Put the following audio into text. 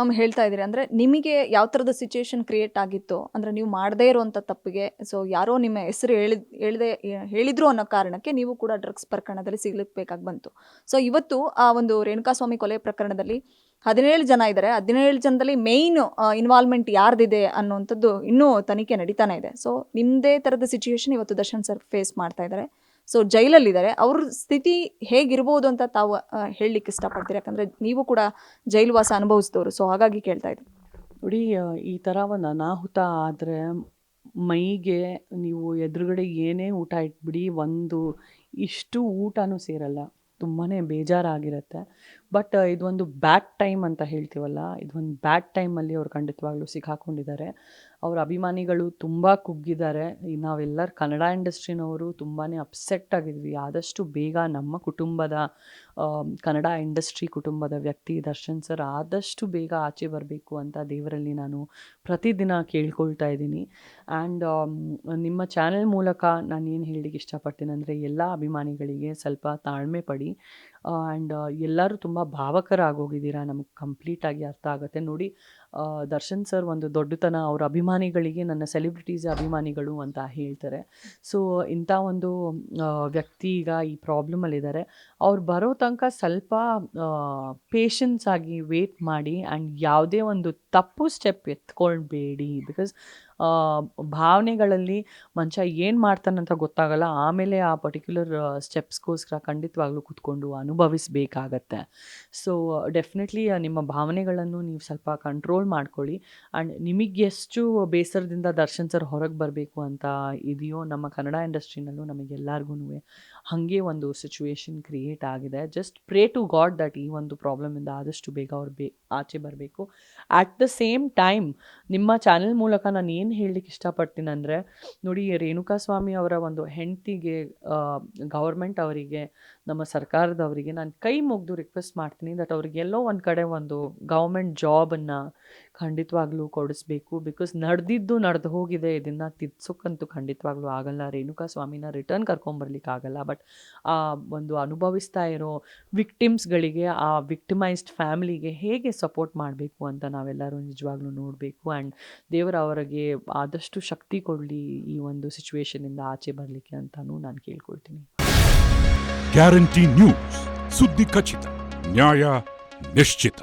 Ma'am ಹೇಳ್ತಾ ಇದ್ದೀರಿ. ಅಂದರೆ ನಿಮಗೆ ಯಾವ ಥರದ ಸಿಚುವೇಶನ್ ಕ್ರಿಯೇಟ್ ಆಗಿತ್ತು, ಅಂದರೆ ನೀವು ಮಾಡದೇ ಇರುವಂಥ ತಪ್ಪಿಗೆ ಸೊ ಯಾರೋ ನಿಮ್ಮ ಹೆಸರು ಹೇಳಿದ, ಹೇಳಿದೆ, ಹೇಳಿದ್ರು ಅನ್ನೋ ಕಾರಣಕ್ಕೆ ನೀವು ಕೂಡ ಡ್ರಗ್ಸ್ ಪ್ರಕರಣದಲ್ಲಿ ಸಿಗ್ಲಿಕ್ಬೇಕಾಗಿ ಬಂತು. ಸೊ ಇವತ್ತು ಆ ಒಂದು ರೇಣುಕಾಸ್ವಾಮಿ ಕೊಲೆ ಪ್ರಕರಣದಲ್ಲಿ ಹದಿನೇಳು ಜನ ಇದ್ದಾರೆ ಹದಿನೇಳು ಜನದಲ್ಲಿ ಮೇಯ್ನ್ ಇನ್ವಾಲ್ವ್ಮೆಂಟ್ ಯಾರ್ದಿದೆ ಅನ್ನುವಂಥದ್ದು ಇನ್ನೂ ತನಿಖೆ ನಡೀತಾನೆ ಇದೆ. ಸೊ ನಿಮ್ಮದೇ ಥರದ ಸಿಚುವೇಶನ್ ಇವತ್ತು ದರ್ಶನ್ ಸರ್ ಫೇಸ್ ಮಾಡ್ತಾ ಇದ್ದಾರೆ. ಸೊ ಜೈಲಲ್ಲಿದ್ದಾರೆ. ಅವ್ರ ಸ್ಥಿತಿ ಹೇಗಿರ್ಬೋದು ಅಂತ ತಾವು ಹೇಳಲಿಕ್ಕೆ ಇಷ್ಟಪಡ್ತೀರಿ? ಯಾಕಂದರೆ ನೀವು ಕೂಡ ಜೈಲುವಾಸ ಅನುಭವಿಸಿದವರು. ಸೊ ಹಾಗಾಗಿ ಕೇಳ್ತಾ ಇದ್ದೀನಿ ನೋಡಿ ಈ ಥರ ಒಂದು ಅನಾಹುತ ಆದರೆ ಮೈಗೆ ನೀವು ಎದುರುಗಡೆ ಏನೇ ಊಟ ಇಟ್ಬಿಡಿ, ಒಂದು ಇಷ್ಟು ಊಟನೂ ಸೇರಲ್ಲ. ತುಂಬಾ ಬೇಜಾರಾಗಿರುತ್ತೆ. ಬಟ್ ಇದೊಂದು ಬ್ಯಾಡ್ ಟೈಮ್ ಅಂತ ಹೇಳ್ತೀವಲ್ಲ? ಇದೊಂದು ಬ್ಯಾಡ್ ಟೈಮಲ್ಲಿ ಅವ್ರು ಖಂಡಿತವಾಗ್ಲೂ ಸಿಕ್ಕಾಕೊಂಡಿದ್ದಾರೆ. ಅವ್ರ ಅಭಿಮಾನಿಗಳು ತುಂಬ ಕುಗ್ಗಿದ್ದಾರೆ. ನಾವೆಲ್ಲರೂ ಕನ್ನಡ ಇಂಡಸ್ಟ್ರಿನವರು ತುಂಬಾ ಅಪ್ಸೆಟ್ ಆಗಿದ್ವಿ. ಆದಷ್ಟು ಬೇಗ ನಮ್ಮ ಕುಟುಂಬದ ಕನ್ನಡ ಇಂಡಸ್ಟ್ರಿ ಕುಟುಂಬದ ವ್ಯಕ್ತಿ ದರ್ಶನ್ ಸರ್ ಆದಷ್ಟು ಬೇಗ ಆಚೆ ಬರಬೇಕು ಅಂತ ದೇವರಲ್ಲಿ ನಾನು ಪ್ರತಿದಿನ ಕೇಳ್ಕೊಳ್ತಾ ಇದ್ದೀನಿ. ಆ್ಯಂಡ್ ನಿಮ್ಮ ಚಾನೆಲ್ ಮೂಲಕ ನಾನು ಏನು ಹೇಳಲಿಕ್ಕೆ ಇಷ್ಟಪಡ್ತೀನಿ ಅಂದರೆ ಎಲ್ಲ ಅಭಿಮಾನಿಗಳಿಗೆ ಸ್ವಲ್ಪ ತಾಳ್ಮೆ ಪಡಿ. ಆ್ಯಂಡ್ ಎಲ್ಲರೂ ತುಂಬ ಭಾವಕರಾಗೋಗಿದ್ದೀರಾ ನಮಗೆ ಕಂಪ್ಲೀಟಾಗಿ ಅರ್ಥ ಆಗುತ್ತೆ. ನೋಡಿ ದರ್ಶನ್ ಸರ್ ಒಂದು ದೊಡ್ಡತನ ಅವ್ರ ಅಭಿಮಾನಿಗಳಿಗೆ, ನನ್ನ ಸೆಲೆಬ್ರಿಟೀಸ್ ಅಭಿಮಾನಿಗಳು ಅಂತ ಹೇಳ್ತಾರೆ. ಸೊ ಇಂಥ ಒಂದು ವ್ಯಕ್ತಿ ಈಗ ಈ ಪ್ರಾಬ್ಲಮಲ್ಲಿದ್ದಾರೆ ಅವ್ರು ಬರೋ ತನಕ ಸ್ವಲ್ಪ ಪೇಷನ್ಸ್ ಆಗಿ ವೇಟ್ ಮಾಡಿ ಆ್ಯಂಡ್ ಯಾವುದೇ ಒಂದು ತಪ್ಪು ಸ್ಟೆಪ್ ಎತ್ಕೊಳ್ಬೇಡಿ. ಬಿಕಾಸ್ ಭಾವನೆಗಳಲ್ಲಿ ಮನುಷ್ಯ ಏನು ಮಾಡ್ತಾನಂತ ಗೊತ್ತಾಗಲ್ಲ. ಆಮೇಲೆ ಆ ಪರ್ಟಿಕ್ಯುಲರ್ ಸ್ಟೆಪ್ಸ್ಗೋಸ್ಕರ ಖಂಡಿತವಾಗ್ಲೂ ಕೂತ್ಕೊಂಡು ಅನುಭವಿಸಬೇಕಾಗತ್ತೆ. ಸೊ ಡೆಫಿನೆಟ್ಲಿ ನಿಮ್ಮ ಭಾವನೆಗಳನ್ನು ನೀವು ಸ್ವಲ್ಪ ಕಂಟ್ರೋಲ್ ಮಾಡ್ಕೊಳ್ಳಿ. ಆ್ಯಂಡ್ ನಿಮಗೆ ಎಷ್ಟು ಬೇಸರದಿಂದ ದರ್ಶನ್ ಸರ್ ಹೊರಗೆ ಬರಬೇಕು ಅಂತ ಇದೆಯೋ ನಮ್ಮ ಕನ್ನಡ ಇಂಡಸ್ಟ್ರಿನಲ್ಲೂ ನಮಗೆಲ್ಲರಿಗೂ ಹಾಗೆ ಒಂದು ಸಿಚುವೇಶನ್ ಕ್ರಿಯೇಟ್ ಆಗಿದೆ. Just pray to God that ಈ ಒಂದು ಪ್ರಾಬ್ಲಮಿಂದ ಆದಷ್ಟು ಬೇಗ ಅವ್ರು ಬೇ, ಆಚೆ ಬರಬೇಕು. ಆಟ್ ದ ಸೇಮ್ ಟೈಮ್ ನಿಮ್ಮ ಚಾನೆಲ್ ಮೂಲಕ ನಾನು ಏನು ಹೇಳಲಿಕ್ಕೆ ಇಷ್ಟಪಡ್ತೀನಿ ಅಂದರೆ, ನೋಡಿ ರೇಣುಕಾ ಸ್ವಾಮಿ ಅವರ ಒಂದು ಹೆಂಡತಿಗೆ ಗೌರ್ಮೆಂಟ್ ಅವರಿಗೆ, ನಮ್ಮ ಸರ್ಕಾರದವರಿಗೆ ನಾನು ಕೈ ಮುಗಿದು ರಿಕ್ವೆಸ್ಟ್ ಮಾಡ್ತೀನಿ ದಟ್ ಅವ್ರಿಗೆಲ್ಲೋ ಒಂದು ಕಡೆ ಒಂದು ಗೌರ್ಮೆಂಟ್ ಜಾಬನ್ನು ಖಂಡಿತವಾಗ್ಲೂ ಕೊಡಿಸ್ಬೇಕು. ಬಿಕಾಸ್ ನಡೆದಿದ್ದು ನಡೆದು ಹೋಗಿದೆ, ಇದನ್ನು ತಿದ್ಸೋಕ್ಕಂತೂ ಖಂಡಿತವಾಗ್ಲೂ ಆಗಲ್ಲ. ರೇಣುಕಾ ಸ್ವಾಮಿನ ರಿಟರ್ನ್ ಕರ್ಕೊಂಬರ್ಲಿಕ್ಕೆ ಆಗಲ್ಲ ಬಟ್ ಆ ಒಂದು ಅನುಭವಿಸ್ತಾ ಇರೋ ವಿಕ್ಟಿಮ್ಸ್ಗಳಿಗೆ ಆ ವಿಕ್ಟಿಮೈಸ್ಡ್ ಫ್ಯಾಮಿಲಿಗೆ ಹೇಗೆ ಸಪೋರ್ಟ್ ಮಾಡಬೇಕು ಅಂತ ನಾವೆಲ್ಲರೂ ನಿಜವಾಗ್ಲೂ ನೋಡಬೇಕು. ಆ್ಯಂಡ್ ದೇವರ ಅವರಿಗೆ ಆದಷ್ಟು ಶಕ್ತಿ ಕೊಡಲಿ ಈ ಒಂದು ಸಿಚುವೇಶನಿಂದ ಆಚೆ ಬರಲಿಕ್ಕೆ ಅಂತಲೂ ನಾನು ಕೇಳ್ಕೊಳ್ತೀನಿ. ಗ್ಯಾರಂಟಿ ನ್ಯೂಸ್ ಸುದ್ದಿ ಖಚಿತ, ನ್ಯಾಯ ನಿಶ್ಚಿತ.